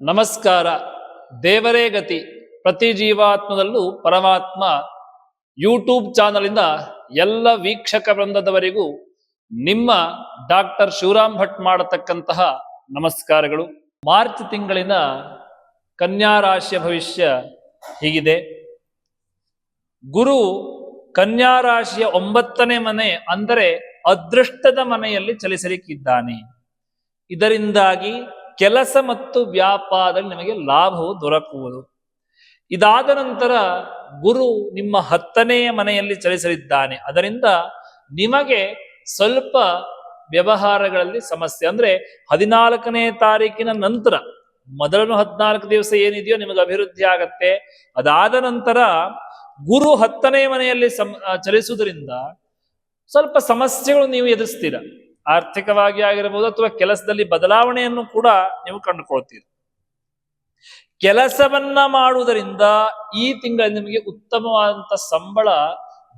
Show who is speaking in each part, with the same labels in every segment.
Speaker 1: ನಮಸ್ಕಾರ. ದೇವರೇ ಗತಿ. ಪ್ರತಿ ಜೀವಾತ್ಮದಲ್ಲೂ ಪರಮಾತ್ಮ ಯೂಟ್ಯೂಬ್ ಚಾನಲಿಂದ ಎಲ್ಲ ವೀಕ್ಷಕ ವೃಂದದವರಿಗೂ ನಿಮ್ಮ ಡಾಕ್ಟರ್ ಶಿವರಾಮ್ ಭಟ್ ಮಾಡತಕ್ಕಂತಹ ನಮಸ್ಕಾರಗಳು. ಮಾರ್ಚ್ ತಿಂಗಳಿನ ಕನ್ಯಾ ರಾಶಿಯ ಭವಿಷ್ಯ ಹೀಗಿದೆ. ಗುರು ಕನ್ಯಾ ರಾಶಿಯ ಒಂಬತ್ತನೇ ಮನೆ ಅಂದರೆ ಅದೃಷ್ಟದ ಮನೆಯಲ್ಲಿ ಚಲಿಸಲಿಕ್ಕಿದ್ದಾನೆ. ಇದರಿಂದಾಗಿ ಕೆಲಸ ಮತ್ತು ವ್ಯಾಪಾರದಲ್ಲಿ ನಿಮಗೆ ಲಾಭವು ದೊರಕುವುದು. ಇದಾದ ನಂತರ ಗುರು ನಿಮ್ಮ ಹತ್ತನೆಯ ಮನೆಯಲ್ಲಿ ಚಲಿಸಲಿದ್ದಾನೆ. ಅದರಿಂದ ನಿಮಗೆ ಸ್ವಲ್ಪ ವ್ಯವಹಾರಗಳಲ್ಲಿ ಸಮಸ್ಯೆ. ಅಂದ್ರೆ ಹದಿನಾಲ್ಕನೇ ತಾರೀಕಿನ ನಂತರ ಮೊದಲನು ಹದಿನಾಲ್ಕು ದಿವಸ ಏನಿದೆಯೋ ನಿಮಗೆ ಅಭಿವೃದ್ಧಿ ಆಗತ್ತೆ. ಅದಾದ ನಂತರ ಗುರು ಹತ್ತನೇ ಮನೆಯಲ್ಲಿ ಚಲಿಸುವುದರಿಂದ ಸ್ವಲ್ಪ ಸಮಸ್ಯೆಗಳು ನೀವು ಎದುರಿಸ್ತೀರ. ಆರ್ಥಿಕವಾಗಿ ಆಗಿರಬಹುದು ಅಥವಾ ಕೆಲಸದಲ್ಲಿ ಬದಲಾವಣೆಯನ್ನು ಕೂಡ ನೀವು ಕಂಡುಕೊಳ್ತೀರಿ. ಕೆಲಸವನ್ನ ಮಾಡುವುದರಿಂದ ಈ ತಿಂಗಳ ನಿಮಗೆ ಉತ್ತಮವಾದಂತ ಸಂಬಳ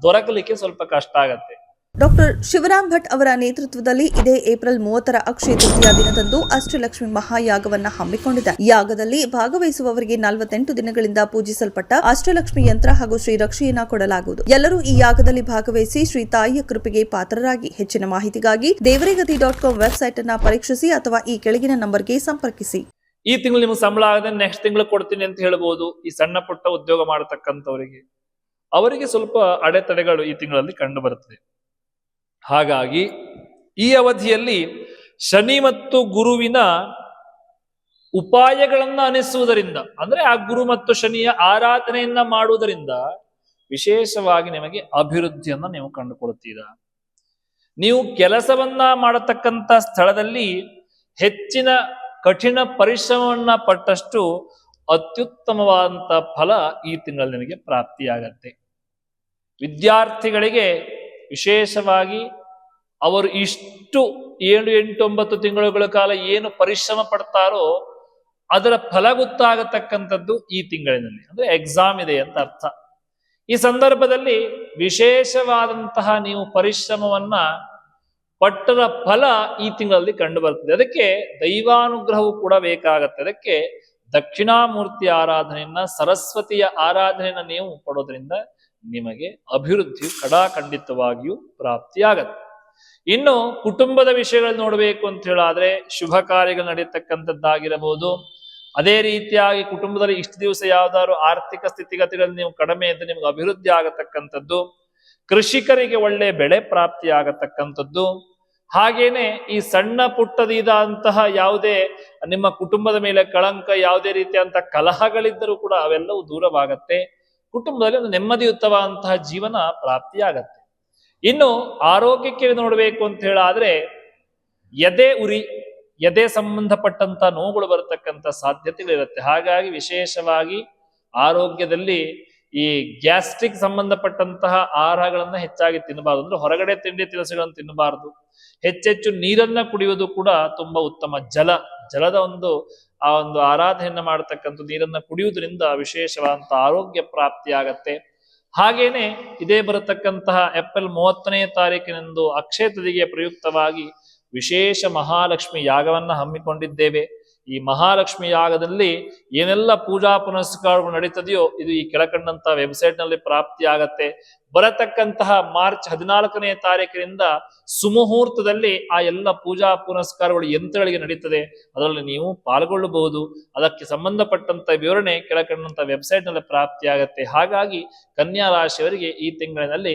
Speaker 1: ದೊರಕಲಿಕ್ಕೆ ಸ್ವಲ್ಪ ಕಷ್ಟ ಆಗತ್ತೆ.
Speaker 2: ಡಾಕ್ಟರ್ ಶಿವರಾಮ್ ಭಟ್ ಅವರ ನೇತೃತ್ವದಲ್ಲಿ ಇದೇ ಏಪ್ರಿಲ್ ಮೂವತ್ತರ ಅಕ್ಷಯ ತೃತೀಯ ದಿನದಂದು ಅಷ್ಟಲಕ್ಷ್ಮಿ ಮಹಾಯಾಗವನ್ನ ಹಮ್ಮಿಕೊಂಡಿದೆ. ಯಾಗದಲ್ಲಿ ಭಾಗವಹಿಸುವವರಿಗೆ ನಲವತ್ತೆಂಟು ದಿನಗಳಿಂದ ಪೂಜಿಸಲ್ಪಟ್ಟ ಅಷ್ಟಲಕ್ಷ್ಮಿ ಯಂತ್ರ ಹಾಗೂ ಶ್ರೀ ರಕ್ಷೆಯನ್ನ ಕೊಡಲಾಗುವುದು. ಎಲ್ಲರೂ ಈ ಯಾಗದಲ್ಲಿ ಭಾಗವಹಿಸಿ ಶ್ರೀ ತಾಯಿಯ ಕೃಪೆಗೆ ಪಾತ್ರರಾಗಿ. ಹೆಚ್ಚಿನ ಮಾಹಿತಿಗಾಗಿ ದೇವರೇಗತಿ ಡಾಟ್ ಕಾಮ್ ವೆಬ್ಸೈಟ್ ಅನ್ನ ಪರೀಕ್ಷಿಸಿ ಅಥವಾ ಈ ಕೆಳಗಿನ ನಂಬರ್ಗೆ ಸಂಪರ್ಕಿಸಿ.
Speaker 1: ಈ ತಿಂಗಳು ನಿಮ್ಗೆ ಸಂಬಳ ಆಗದೆ ನೆಕ್ಸ್ಟ್ ತಿಂಗಳು ಕೊಡ್ತೀನಿ ಅಂತ ಹೇಳ್ಬೋದು. ಈ ಸಣ್ಣ ಪುಟ್ಟ ಉದ್ಯೋಗ ಮಾಡತಕ್ಕಂಥವರಿಗೆ. ಅವರಿಗೆ ಸ್ವಲ್ಪ ಅಡೆತಡೆಗಳು ಈ ತಿಂಗಳಲ್ಲಿ ಕಂಡು ಬರುತ್ತದೆ ಹಾಗಾಗಿ ಈ ಅವಧಿಯಲ್ಲಿ ಶನಿ ಮತ್ತು ಗುರುವಿನ ಉಪಾಯಗಳನ್ನ ಅನಿಸುವುದರಿಂದ, ಅಂದ್ರೆ ಆ ಗುರು ಮತ್ತು ಶನಿಯ ಆರಾಧನೆಯನ್ನ ಮಾಡುವುದರಿಂದ ವಿಶೇಷವಾಗಿ ನಿಮಗೆ ಅಭಿವೃದ್ಧಿಯನ್ನ ನೀವು ಕಂಡುಕೊಳ್ಳುತ್ತೀರಾ. ನೀವು ಕೆಲಸವನ್ನ ಮಾಡತಕ್ಕಂಥ ಸ್ಥಳದಲ್ಲಿ ಹೆಚ್ಚಿನ ಕಠಿಣ ಪರಿಶ್ರಮವನ್ನ ಪಟ್ಟಷ್ಟು ಅತ್ಯುತ್ತಮವಾದಂಥ ಫಲ ಈ ತಿಂಗಳಲ್ಲಿ ನಿಮಗೆ ಪ್ರಾಪ್ತಿಯಾಗತ್ತೆ. ವಿದ್ಯಾರ್ಥಿಗಳಿಗೆ ವಿಶೇಷವಾಗಿ ಅವರು ಇಷ್ಟು ಏಳು, ಎಂಟು, ಒಂಬತ್ತು ತಿಂಗಳುಗಳ ಕಾಲ ಏನು ಪರಿಶ್ರಮ ಪಡ್ತಾರೋ ಅದರ ಫಲ ಗೊತ್ತಾಗತಕ್ಕಂಥದ್ದು ಈ ತಿಂಗಳಿನಲ್ಲಿ. ಅಂದ್ರೆ ಎಕ್ಸಾಮ್ ಇದೆ ಅಂತ ಅರ್ಥ. ಈ ಸಂದರ್ಭದಲ್ಲಿ ವಿಶೇಷವಾದಂತಹ ನೀವು ಪರಿಶ್ರಮವನ್ನ ಪಟ್ಟದ ಫಲ ಈ ತಿಂಗಳಲ್ಲಿ ಕಂಡು ಬರ್ತದೆ ಅದಕ್ಕೆ ದೈವಾನುಗ್ರಹವು ಕೂಡ ಬೇಕಾಗತ್ತೆ. ಅದಕ್ಕೆ ದಕ್ಷಿಣಾಮೂರ್ತಿ ಆರಾಧನೆಯನ್ನ, ಸರಸ್ವತಿಯ ಆರಾಧನೆಯನ್ನ ನೀವು ಕೊಡೋದ್ರಿಂದ ನಿಮಗೆ ಅಭಿವೃದ್ಧಿಯು ಕಡಾಖಂಡಿತವಾಗಿಯೂ ಪ್ರಾಪ್ತಿಯಾಗತ್ತೆ. ಇನ್ನು ಕುಟುಂಬದ ವಿಷಯಗಳು ನೋಡಬೇಕು ಅಂತ ಹೇಳಾದ್ರೆ ಶುಭ ಕಾರ್ಯಗಳು ನಡೆಯತಕ್ಕಂಥದ್ದಾಗಿರಬಹುದು ಅದೇ ರೀತಿಯಾಗಿ ಕುಟುಂಬದಲ್ಲಿ ಇಷ್ಟು ದಿವಸ ಯಾವ್ದಾದ್ರು ಆರ್ಥಿಕ ಸ್ಥಿತಿಗತಿಗಳಲ್ಲಿ ನೀವು ಕಡಿಮೆ ಇದ್ದರೆ ನಿಮ್ಗೆ ಅಭಿವೃದ್ಧಿ ಆಗತಕ್ಕಂಥದ್ದು. ಕೃಷಿಕರಿಗೆ ಒಳ್ಳೆ ಬೆಳೆ ಪ್ರಾಪ್ತಿ ಆಗತಕ್ಕಂಥದ್ದು. ಹಾಗೇನೆ ಈ ಸಣ್ಣ ಪುಟ್ಟದಿದಂತಹ ಯಾವುದೇ ನಿಮ್ಮ ಕುಟುಂಬದ ಮೇಲೆ ಕಳಂಕ, ಯಾವುದೇ ರೀತಿಯಂತ ಕಲಹಗಳಿದ್ದರೂ ಕೂಡ ಅವೆಲ್ಲವೂ ದೂರವಾಗತ್ತೆ. ಕುಟುಂಬದಲ್ಲಿ ಒಂದು ನೆಮ್ಮದಿಯುತವಾದಂತಹ ಜೀವನ ಪ್ರಾಪ್ತಿಯಾಗತ್ತೆ. ಇನ್ನು ಆರೋಗ್ಯಕ್ಕೆ ನೋಡಬೇಕು ಅಂತ ಹೇಳಾದ್ರೆ ಎದೆ ಉರಿ, ಎದೆ ಸಂಬಂಧಪಟ್ಟಂತ ನೋವುಗಳು ಬರತಕ್ಕಂಥ ಸಾಧ್ಯತೆಗಳಿರುತ್ತೆ. ಹಾಗಾಗಿ ವಿಶೇಷವಾಗಿ ಆರೋಗ್ಯದಲ್ಲಿ ಈ ಗ್ಯಾಸ್ಟ್ರಿಕ್ ಸಂಬಂಧಪಟ್ಟಂತಹ ಆಹಾರಗಳನ್ನ ಹೆಚ್ಚಾಗಿ ತಿನ್ನಬಾರ್ದು. ಅಂದ್ರೆ ಹೊರಗಡೆ ತಿಂಡಿ ತಿನಿಸುಗಳನ್ನು ತಿನ್ನಬಾರದು. ಹೆಚ್ಚೆಚ್ಚು ನೀರನ್ನ ಕುಡಿಯುವುದು ಕೂಡ ತುಂಬಾ ಉತ್ತಮ. ಜಲ, ಜಲದ ಒಂದು, ಆ ಒಂದು ಆರಾಧನೆಯನ್ನ ಮಾಡತಕ್ಕಂಥ ನೀರನ್ನ ಕುಡಿಯುವುದರಿಂದ ವಿಶೇಷವಾದಂತಹ ಆರೋಗ್ಯ ಪ್ರಾಪ್ತಿಯಾಗತ್ತೆ. ಹಾಗೇನೆ ಇದೇ ಬರತಕ್ಕಂತಹ ಏಪ್ರಿಲ್ ಮೂವತ್ತನೇ ತಾರೀಕಿನಂದು ಅಕ್ಷಯ ಪ್ರಯುಕ್ತವಾಗಿ ವಿಶೇಷ ಮಹಾಲಕ್ಷ್ಮಿ ಯಾಗವನ್ನ ಹಮ್ಮಿಕೊಂಡಿದ್ದೇವೆ. ಈ ಮಹಾಲಕ್ಷ್ಮಿ ಯಾಗದಲ್ಲಿ ಏನೆಲ್ಲ ಪೂಜಾ ಪುನಸ್ಕಾರಗಳು ನಡೀತದೆಯೋ ಇದು ಈ ಕೆಳಕಂಡಂತಹ ವೆಬ್ಸೈಟ್ನಲ್ಲಿ ಪ್ರಾಪ್ತಿಯಾಗತ್ತೆ. ಬರತಕ್ಕಂತಹ ಮಾರ್ಚ್ ಹದಿನಾಲ್ಕನೇ ತಾರೀಕಿನಿಂದ ಸುಮುಹೂರ್ತದಲ್ಲಿ ಆ ಎಲ್ಲ ಪೂಜಾ ಪುನಸ್ಕಾರಗಳು ಯಂತ್ರಗಳಿಗೆ ನಡೀತದೆ. ಅದರಲ್ಲಿ ನೀವು ಪಾಲ್ಗೊಳ್ಳಬಹುದು. ಅದಕ್ಕೆ ಸಂಬಂಧಪಟ್ಟಂತ ವಿವರಣೆ ಕೆಳಕಂಡಂತ ವೆಬ್ಸೈಟ್ನಲ್ಲಿ ಪ್ರಾಪ್ತಿಯಾಗತ್ತೆ. ಹಾಗಾಗಿ ಕನ್ಯಾ ರಾಶಿಯವರಿಗೆ ಈ ತಿಂಗಳಿನಲ್ಲಿ